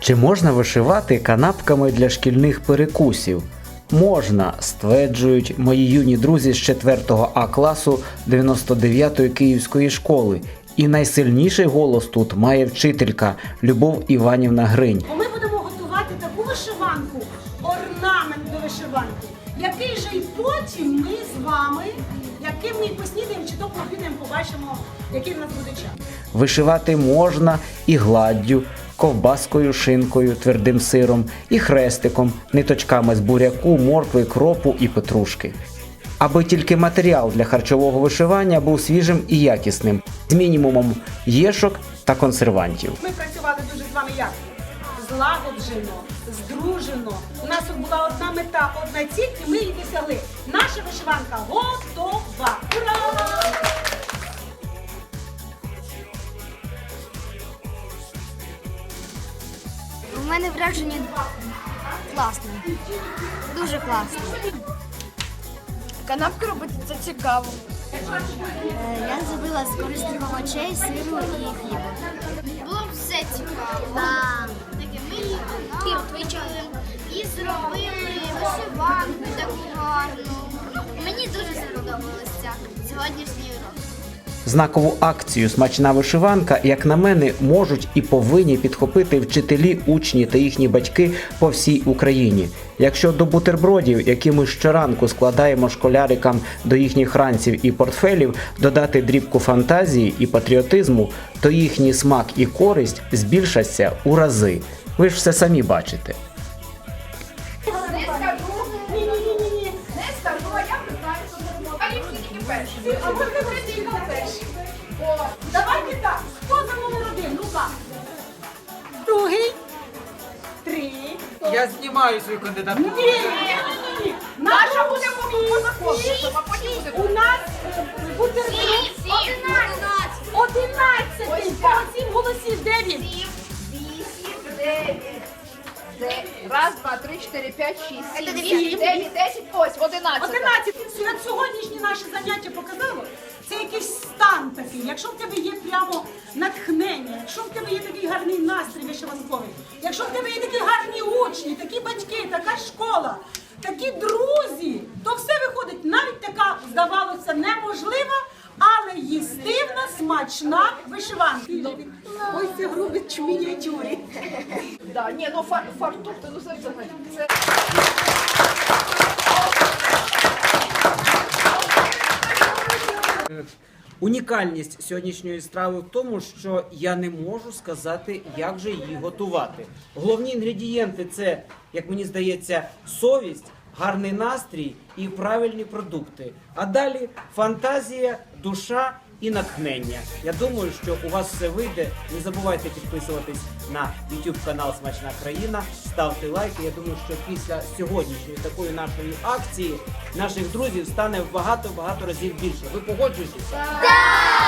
Чи можна вишивати канапками для шкільних перекусів? Можна, стверджують мої юні друзі з 4 А класу 99-ї київської школи. І найсильніший голос тут має вчителька Любов Іванівна Гринь. Ми будемо готувати таку вишиванку, орнамент до вишиванки, який же і потім ми з вами, яким ми поснідаємо чи то пообідаємо, побачимо, який в нас буде час. Вишивати можна і гладдю, ковбаскою, шинкою, твердим сиром, і хрестиком, ниточками з буряку, моркви, кропу і петрушки. Аби тільки матеріал для харчового вишивання був свіжим і якісним, з мінімумом єшок та консервантів. Ми працювали дуже з вами як? Злагоджено, здружено. У нас була одна мета, одна ціль, і ми її досягли. Наша вишиванка готова. Ура! Мене враження класне. Дуже класно. Канапки робити це цікаво. Е, Я зробила з корисних овочей, сиру і хліба. Було все цікаво. Так. Таке ми вичали і зробили вишиванку таку гарну. Ну, Мені дуже сподобалося сьогоднішній урок. Знакову акцію Смачна вишиванка, як на мене, можуть і повинні підхопити вчителі, учні та їхні батьки по всій Україні. Якщо до бутербродів, які ми щоранку складаємо школярикам до їхніх ранців і портфелів, додати дрібку фантазії і патріотизму, то їхній смак і користь збільшаться у рази. Ви ж все самі бачите. Перші. А ви не тільки перші. Давайте так. Хто за номер один? Ну-ка. Другий. Три. Я знімаю свою кандидатуру. Ні, ні, ні, ні. Наша буде по закону, а потім буде У нас е, бутерброд. Одинадцятий. По сім голосів. Де він? Раз, два, три, чотири, п'ять, шість, сім, дев'ять. вісім, дев'ять, десять, ось, одинадцять. 11. От Сьогоднішнє наше заняття показало, це якийсь стан такий. Якщо в тебе є прямо натхнення, якщо в тебе є такий гарний настрій вишиванковий, якщо в тебе є такі гарні учні, такі батьки, така школа, такі друзі, то все виходить навіть така, здавалося, неможлива, смачна вишиванка. Ось це грубить в мініатюрі. Да, ні, ну фар, фартух, ти, ну це взагалі. Це... Унікальність сьогоднішньої страви в тому, що я не можу сказати, як же її готувати. Головні інгредієнти це, як мені здається, совість, гарний настрій і правильні продукти. А далі фантазія, душа і натхнення. Я думаю, що у вас все вийде. Не забувайте підписуватись на YouTube канал Смачна країна, ставте лайки. Я думаю, що після сьогоднішньої такої нашої акції наших друзів стане в багато багато разів більше. Ви погоджуєтеся? Так!